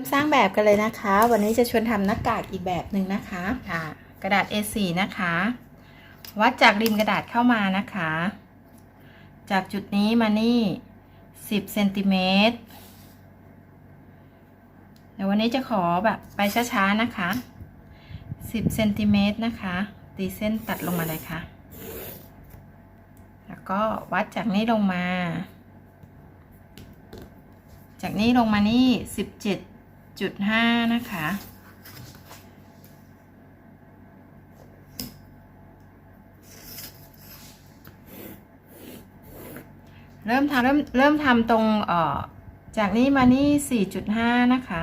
ริ่มสร้างแบบกันเลยนะคะ วันนี้จะชวนทำหน้ากากอีกแบบหนึ่งนะคะค่ะ กระดาษ A4 นะคะ วัดจากริมกระดาษเข้ามานะคะ จากจุดนี้มานี่ 10เซนติเมตรเดี๋ยววันนี้จะขอแบบไปช้าๆนะคะ 10เซนติเมตรนะคะ ตีเส้นตัดลงมาเลยค่ะ แล้วก็วัดจากนี้ลงมา จากนี้ลงมานี่ 17.5นะคะ เริ่มทำเริ่มเริ่มทำตรงเอ่อจากนี้มานี่4.5นะคะ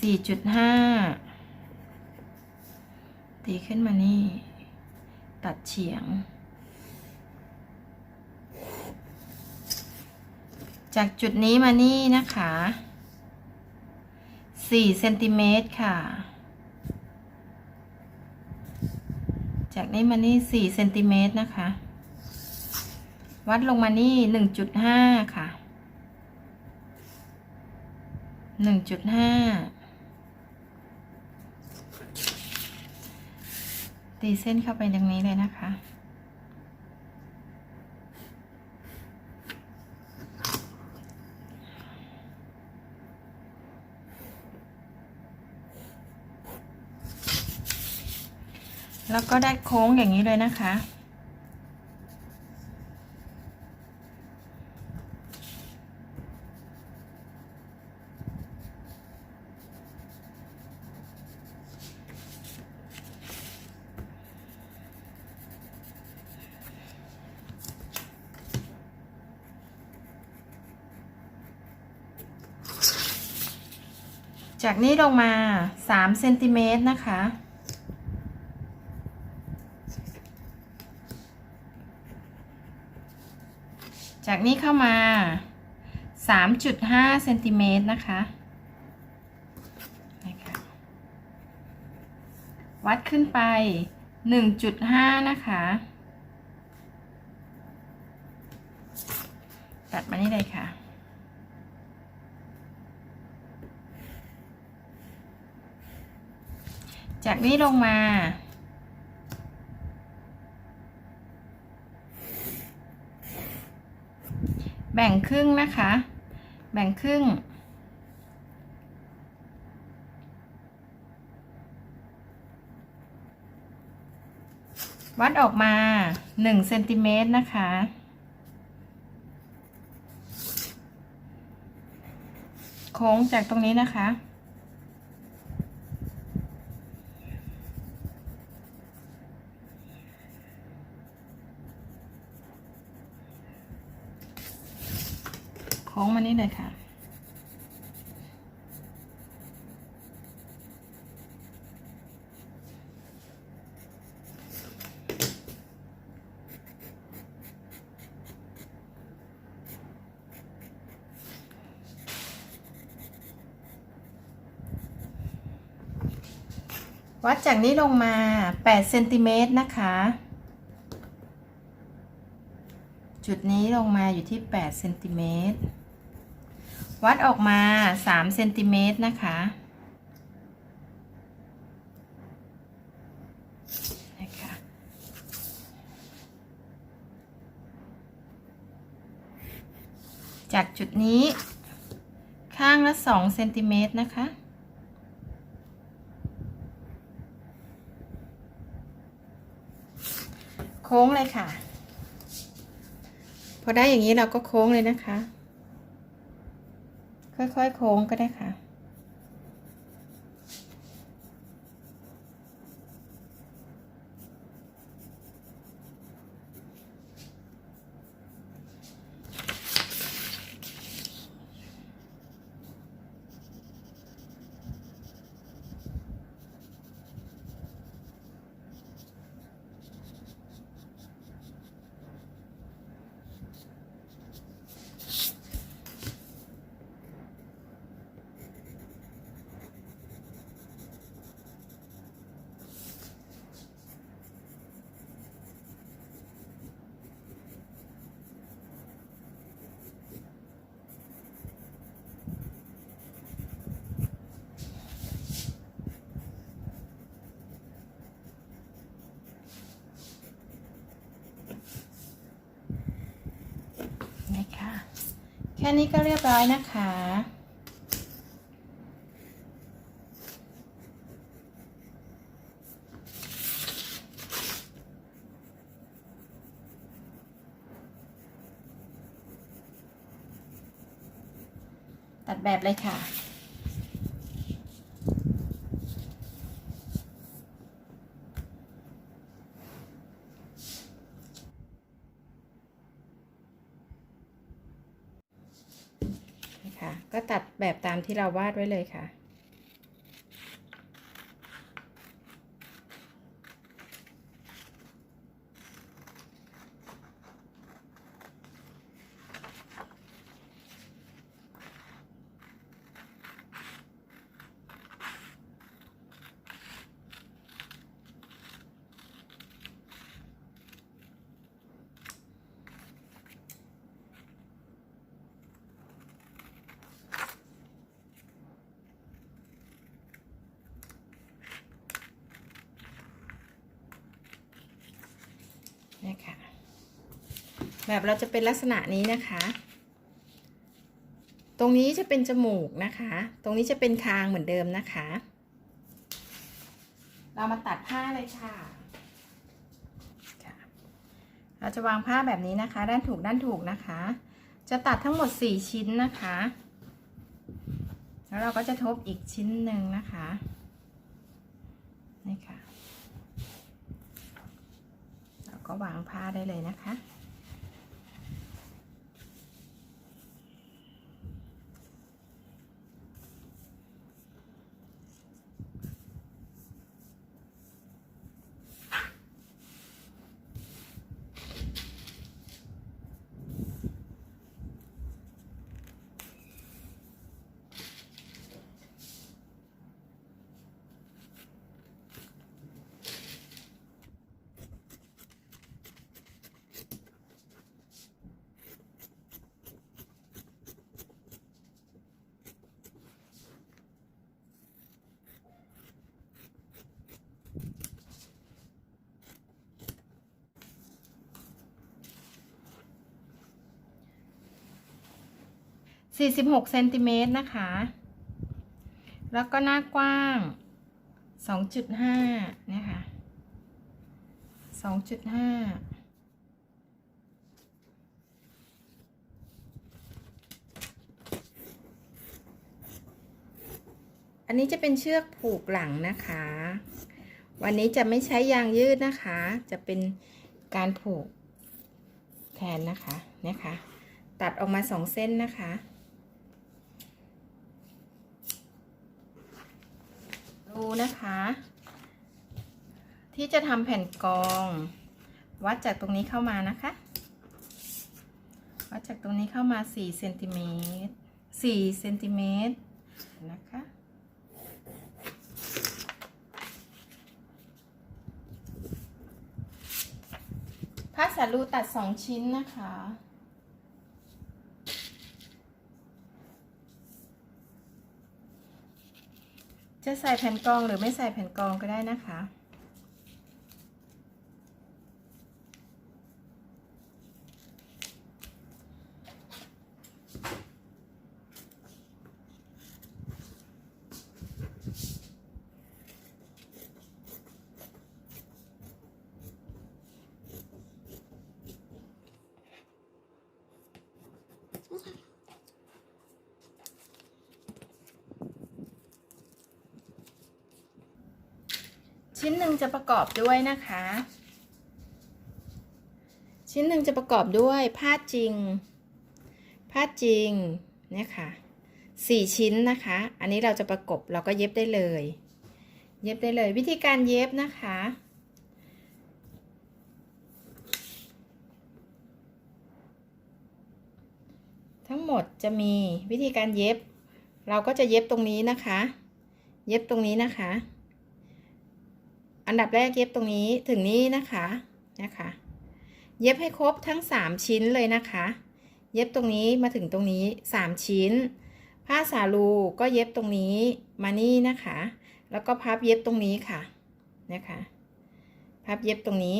4.5ตีขึ้นมานี่ ตัดเฉียง จากจุดนี้มานี่นะคะ 4เซนติเมตรค่ะ จากนี้มานี่4เซนติเมตรนะคะ วัดลงมานี่1.5ค่ะ1.5ตีเส้นเข้าไปตรงนี้เลยนะคะ แล้วก็ได้โค้งอย่างนี้เลยนะคะ จากนี้ลงมา3เซนติเมตรนะคะ จากนี้เข้ามา 3.5เซนติเมตรนะคะนะคะ วัดขึ้นไป 1.5 นะคะ ตัดมานี่เลยค่ะจากนี้ลงมา แบ่งครึ่งนะคะ แบ่งครึ่ง วัดออกมา1เซนติเมตรนะคะ โค้งจากตรงนี้นะคะ โค้งมา นี่เลยค่ะ วัดจากนี้ลงมา8เซนติเมตรนะคะจุดนี้ลงมาอยู่ที่ 8 เซนติเมตร วัดออกมา3เซนติเมตรนะคะนะคะจากจุดนี้ข้างละ2เซนติเมตรนะคะโค้งเลยค่ะ พอได้อย่างนี้เราก็โค้งเลยนะคะ ค่อยๆโค้งก็ได้ค่ะ น ค่นี้ก็เรียบร้อยนะคะ ตัดแบบเลยค่ะ ก็ตัดแบบตามที่เราวาดไว้เลยค่ะ แบบเราจะเป็นลักษณะนี้นะคะ ตรงนี้จะเป็นจมูกนะคะ ตรงนี้จะเป็นคางเหมือนเดิมนะคะ เรามาตัดผ้าเลยค่ะเราจะวางผ้าแบบนี้นะคะ ด้านถูกด้านถูกนะคะ จะตัดทั้งหมด 4 ชิ้นนะคะ แล้วเราก็จะทบอีกชิ้นหนึ่งนะคะนี่ค่ะ เราก็วางผ้าได้เลยนะคะ 46เซนติเมตรนะคะ แล้วก็หน้ากว้าง 2.5 นะคะ 2.5อันนี้จะเป็นเชือกผูกหลังนะคะ วันนี้จะไม่ใช้ยางยืดนะคะ จะเป็นการผูกแทนนะคะ เนี่ยค่ะ ตัดออกมาสองเส้นนะคะ รูนะคะ ที่จะทำแผ่นกอง วัดจากตรงนี้เข้ามานะคะ วัดจากตรงนี้เข้ามา4เซนติเมตร4เซนติเมตรนะคะผ้าสาลูตัด 2 ชิ้นนะคะ จะใส่แผ่นกรองหรือไม่ใส่แผ่นกรองก็ได้นะคะ จะประกอบด้วยนะคะ ชิ้นหนึ่งจะประกอบด้วยผ้าจริง ผ้าจริงเนี่ยค่ะสี่ชิ้นนะคะ อันนี้เราจะประกบเราก็เย็บได้เลย เย็บได้เลยวิธีการเย็บนะคะ ทั้งหมดจะมีวิธีการเย็บ เราก็จะเย็บตรงนี้นะคะ เย็บตรงนี้นะคะ อันดับแรกเย็บตรงนี้ถึงนี้นะคะนะคะ เย็บให้ครบทั้ง 3 ชิ้นเลยนะคะ เย็บตรงนี้มาถึงตรงนี้ 3 ชิ้น ผ้าสาลูก็เย็บตรงนี้มานี่นะคะ แล้วก็พับเย็บตรงนี้ค่ะนะคะ พับเย็บตรงนี้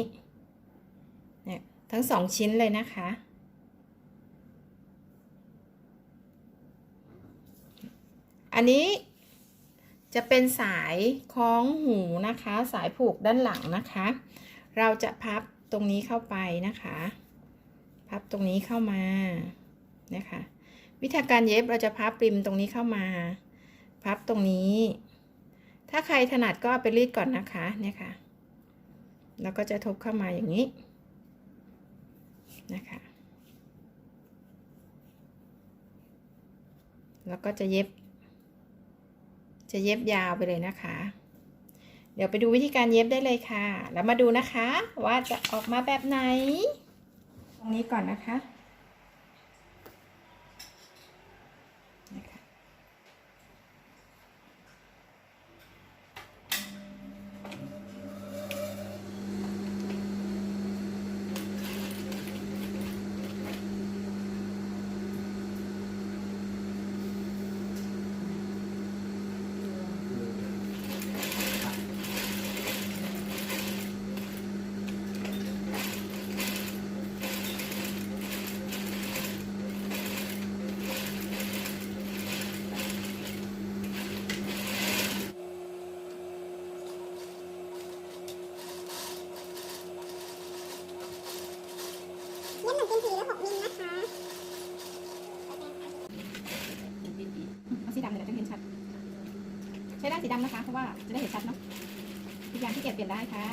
เนี่ยทั้งสองชิ้นเลยนะคะอันนี้ จะเป็นสายคล้องหูนะคะ สายผูกด้านหลังนะคะ เราจะพับตรงนี้เข้าไปนะคะ พับตรงนี้เข้ามานะคะ วิธีการเย็บเราจะพับริมตรงนี้เข้ามา พับตรงนี้ ถ้าใครถนัดก็เอาไปรีดก่อนนะคะเนี่ยค่ะ แล้วก็จะทบเข้ามาอย่างนี้นะคะ แล้วก็จะเย็บ จะเย็บยาวไปเลยนะคะ เดี๋ยวไปดูวิธีการเย็บได้เลยค่ะ แล้วมาดูนะคะว่าจะออกมาแบบไหน ตรงนี้ก่อนนะคะนะคะ เย็บหนึ่งเซนทีหรือหกมิลนะคะ เอาสีดำเดี๋ยวจะเห็นชัด ใช้ได้สีดำ นะคะเพราะว่าจะได้เห็นชัดเนาะทุกอย่างที่เก็บเปลี่ยนได้ค่ะ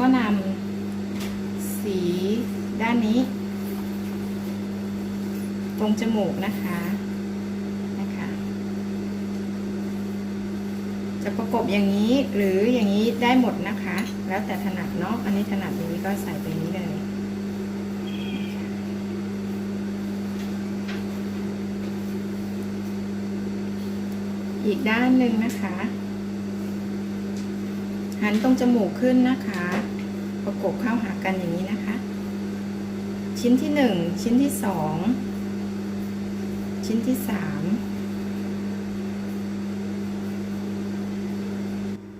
ก็นำสีด้านนี้ ตรงจมูกนะคะนะคะ จะประกบอย่างนี้หรืออย่างนี้ได้หมดนะคะ แล้วแต่ถนัดเนาะอันนี้ถนัดอย่างนี้ก็ใส่ไปนี้เลยอีกด้านหนึ่งนะคะ หันตรงจมูกขึ้นนะคะ ประกบเข้าหากันอย่างนี้นะคะ ชิ้นที่หนึ่งชิ้นที่สองชิ้นที่สาม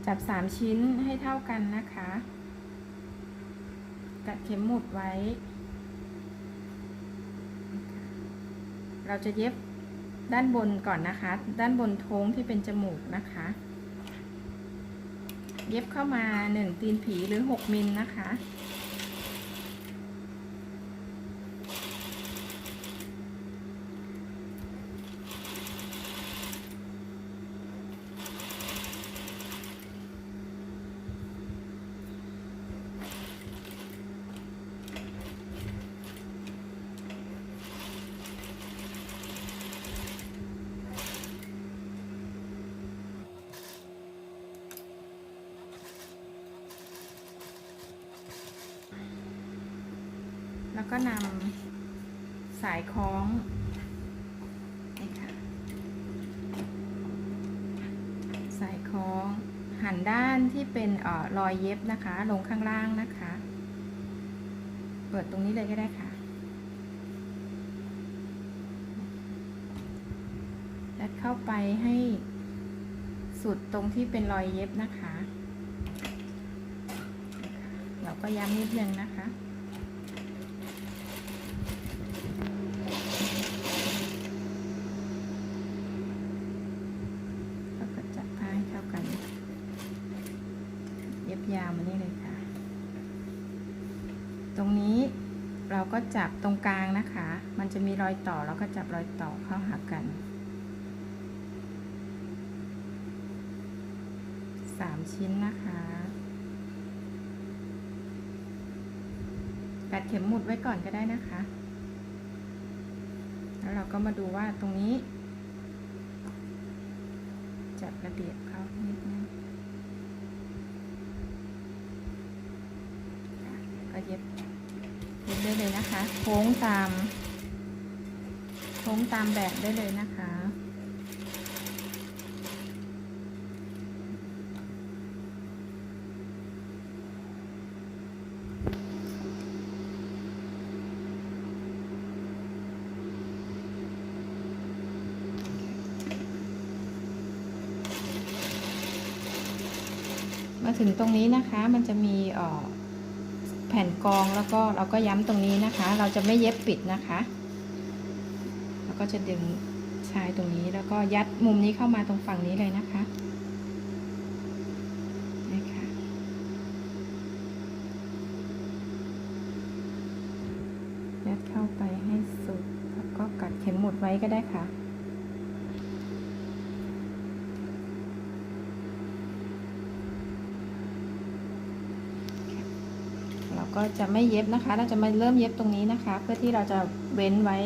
จับสามชิ้นให้เท่ากันนะคะ กัดเข็มหมุดไว้ เราจะเย็บด้านบนก่อนนะคะ ด้านบนโท้งที่เป็นจมูกนะคะ เย็บเข้ามาหนึ่งตีนผีหรือหกมิลนะคะ แล้วก็นำสายคล้องนี่ค่ะสายคล้อง หันด้านที่เป็นเออรอยเย็บนะคะ ลงข้างล่างนะคะ เปิดตรงนี้เลยก็ได้ค่ะยัดเข้าไปให้สุดตรงที่เป็นรอยเย็บนะคะ เราก็ย้ำนิดนึงนะคะ แล้วก็จัดผ้าให้เข้ากัน เยาวมานี่เลยค่ะ ตรงนี้เราก็จับตรงกลางนะคะ มันจะมีรอยต่อแล้วก็จับรอยต่อเข้าหากันสามชิ้นนะคะกัดเข็มหมุดไว้ก่อนก็ได้นะคะ แล้วเราก็มาดูว่าตรงนี้ จัดระเบียบเขานิดนึงค่ะก็เย็บเย็บ ได้เลยนะคะ โค้งตาม โค้งตามแบบได้เลยนะคะมาถึงตรงนี้นะคะมันจะมีออแผ่น กองแล้วก็เราก็ย้ำตรงนี้นะคะ เราจะไม่เย็บปิดนะคะแล้วก็จะดึงชายตรงนี้แล้วก็ยัดมุมนี้เข้ามาตรงฝั่งนี้เลยนะคะนี่ค่ะยัดเข้าไปให้สุด แล้วก็กัดเข็มหมุดไว้ก็ได้ค่ะ เรา ก็จะไม่เย็บนะคะ เราจะมาเริ่มเย็บตรงนี้นะคะ เพื่อที่เราจะเว้นไว้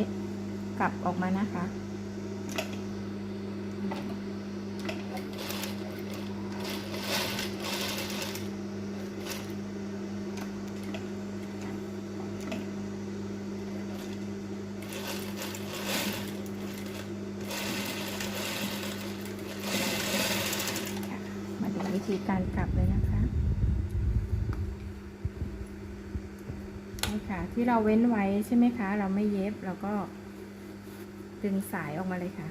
กลับออกมานะคะ มาดูวิธีการกลับเลยนะคะ นี่ค่ะ ที่ เราเว้นไว้ใช่ไหมคะ เราไม่เย็บเราก็ดึงสายออกมาเลยค่ะ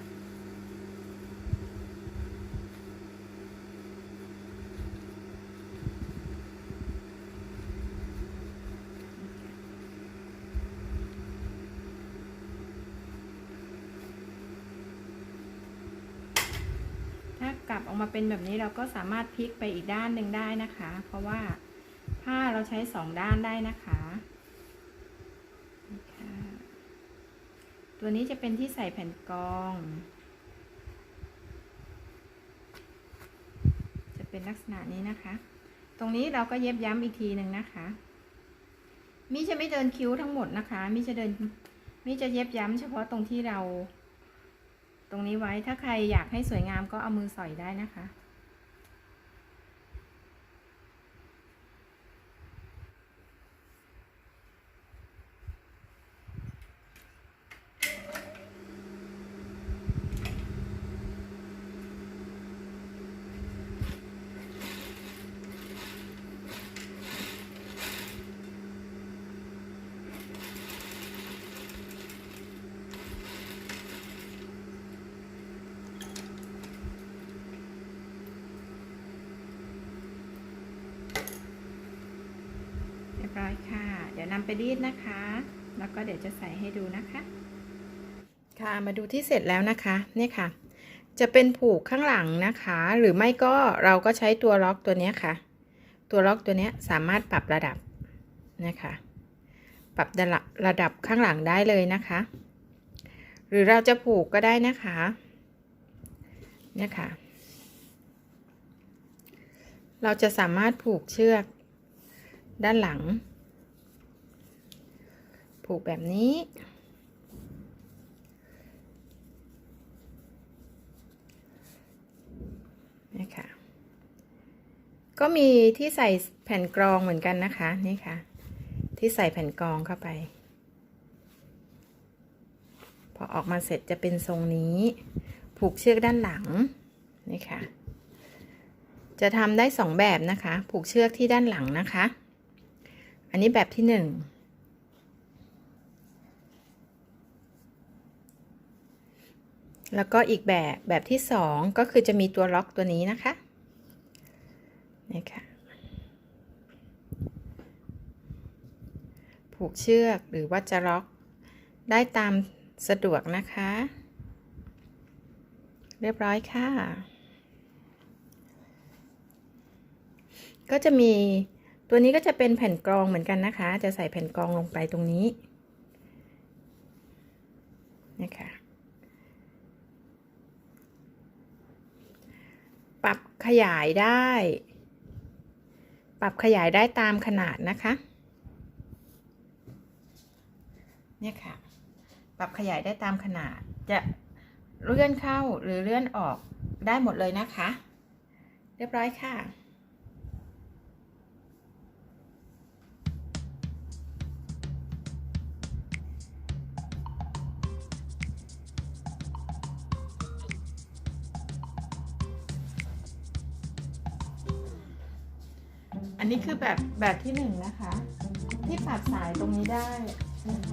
ถ้ากลับออกมาเป็นแบบนี้เราก็สามารถพลิกไปอีกด้านหนึ่งได้นะคะ เพราะว่าผ้าเราใช้สองด้านได้นะคะนี่ค่ะ ตัวนี้จะเป็นที่ใส่แผ่นกรอง จะเป็นลักษณะนี้นะคะ ตรงนี้เราก็เย็บย้ำอีกทีหนึ่งนะคะมิจะไม่เดินคิ้วทั้งหมดนะคะมิจะเดินมิจะเย็บย้ำเฉพาะตรงที่เรา ตรงนี้ไว้ ถ้าใครอยากให้สวยงามก็เอามือสอยได้นะคะ คำไปรีดนะคะ แล้วก็เดี๋ยวจะใส่ให้ดูนะคะ ค่ะมาดูที่เสร็จแล้วนะคะเนี่ยค่ะ จะเป็นผูกข้างหลังนะคะ หรือไม่ก็เราก็ใช้ตัวล็อกตัวนี้ค่ะ ตัวล็อกตัวนี้สามารถปรับระดับนะคะ ปรับระดับระดับข้างหลังได้เลยนะคะ หรือเราจะผูกก็ได้นะคะเนี่ยค่ะ เราจะสามารถผูกเชือกด้านหลัง ผูกแบบนี้ นะคะก็มีที่ใส่แผ่นกรองเหมือนกันนะคะ นี่ค่ะ ที่ใส่แผ่นกรองเข้าไป พอออกมาเสร็จจะเป็นทรงนี้ ผูกเชือกด้านหลัง นี่ค่ะ จะทำได้สองแบบนะคะ ผูกเชือกที่ด้านหลังนะคะ อันนี้แบบที่หนึ่ง แล้วก็อีกแบบแบบที่สองก็คือจะมีตัวล็อกตัวนี้นะคะนี่ค่ะผูกเชือกหรือว่าจะล็อกได้ตามสะดวกนะคะ เรียบร้อยค่ะ ก็จะมีตัวนี้ก็จะเป็นแผ่นกรองเหมือนกันนะคะ จะใส่แผ่นกรองลงไปตรงนี้นะคะ ปรับ ขยายได้ ปรับขยายได้ตามขนาดนะคะ เนี่ยค่ะ ปรับขยายได้ตามขนาด จะเลื่อนเข้าหรือเลื่อนออกได้หมดเลยนะคะ เรียบร้อยค่ะ อันนี้คือแบบแบบที่หนึ่งนะคะ ที่ปรับสายตรงนี้ได้นะคะ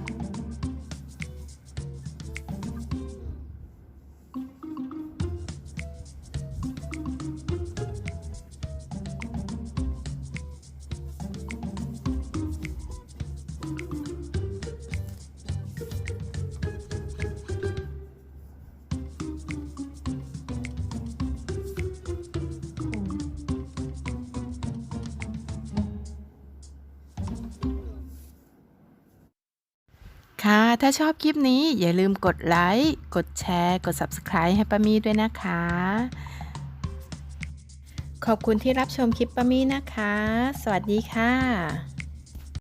ค่ะ ถ้าชอบคลิปนี้อย่าลืมกดไลค์ กดแชร์ กด Subscribe ให้ป้ามีด้วยนะคะ ขอบคุณที่รับชมคลิปป้ามีนะคะ สวัสดีค่ะ